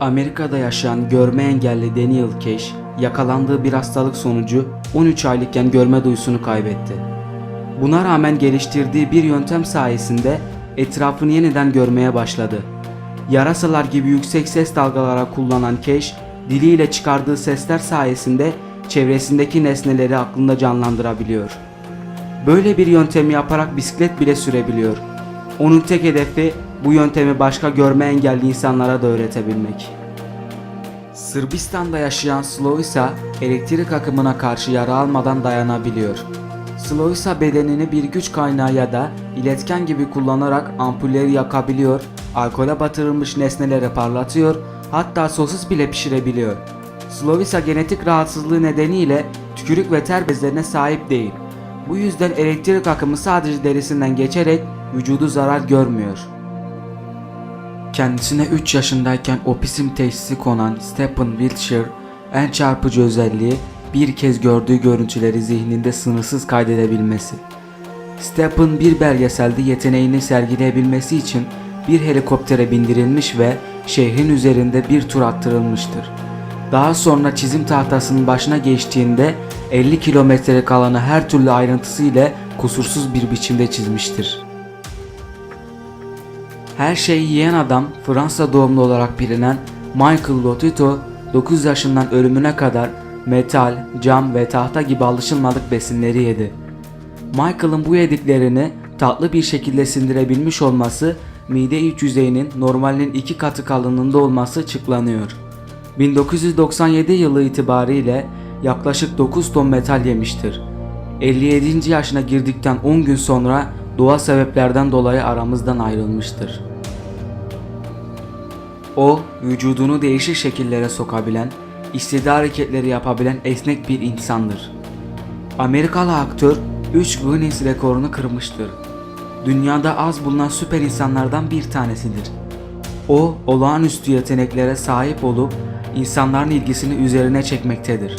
Amerika'da yaşayan görme engelli Daniel Cash, yakalandığı bir hastalık sonucu 13 aylıkken görme duyusunu kaybetti. Buna rağmen geliştirdiği bir yöntem sayesinde etrafını yeniden görmeye başladı. Yarasalar gibi yüksek ses dalgalara kullanan Cash, diliyle çıkardığı sesler sayesinde çevresindeki nesneleri aklında canlandırabiliyor. Böyle bir yöntemi yaparak bisiklet bile sürebiliyor. Onun tek hedefi bu yöntemi başka görme engelli insanlara da öğretebilmek. Sırbistan'da yaşayan Sloisa elektrik akımına karşı yara almadan dayanabiliyor. Sloisa bedenini bir güç kaynağı ya da iletken gibi kullanarak ampulleri yakabiliyor, alkole batırılmış nesneleri parlatıyor, hatta sosis bile pişirebiliyor. Sloisa genetik rahatsızlığı nedeniyle tükürük ve ter bezlerine sahip değil. Bu yüzden elektrik akımı sadece derisinden geçerek vücudu zarar görmüyor. Kendisine 3 yaşındayken opisim teşhisi konan Stephen Wiltshire en çarpıcı özelliği bir kez gördüğü görüntüleri zihninde sınırsız kaydedebilmesi. Stephen bir belgeselde yeteneğini sergileyebilmesi için bir helikoptere bindirilmiş ve şehrin üzerinde bir tur attırılmıştır. Daha sonra çizim tahtasının başına geçtiğinde 50 kilometrelik alanı her türlü ayrıntısıyla kusursuz bir biçimde çizmiştir. Her şeyi yiyen adam Fransa doğumlu olarak bilinen Michael Lotito 9 yaşından ölümüne kadar metal, cam ve tahta gibi alışılmadık besinleri yedi. Michael'ın bu yediklerini tatlı bir şekilde sindirebilmiş olması mide iç yüzeyinin normalinin iki katı kalınlığında olması açıklanıyor. 1997 yılı itibariyle yaklaşık 9 ton metal yemiştir. 57. yaşına girdikten 10 gün sonra doğal sebeplerden dolayı aramızdan ayrılmıştır. O, vücudunu değişik şekillere sokabilen, istediği hareketleri yapabilen esnek bir insandır. Amerikalı aktör 3 Guinness rekorunu kırmıştır. Dünyada az bulunan süper insanlardan bir tanesidir. O, olağanüstü yeteneklere sahip olup insanların ilgisini üzerine çekmektedir.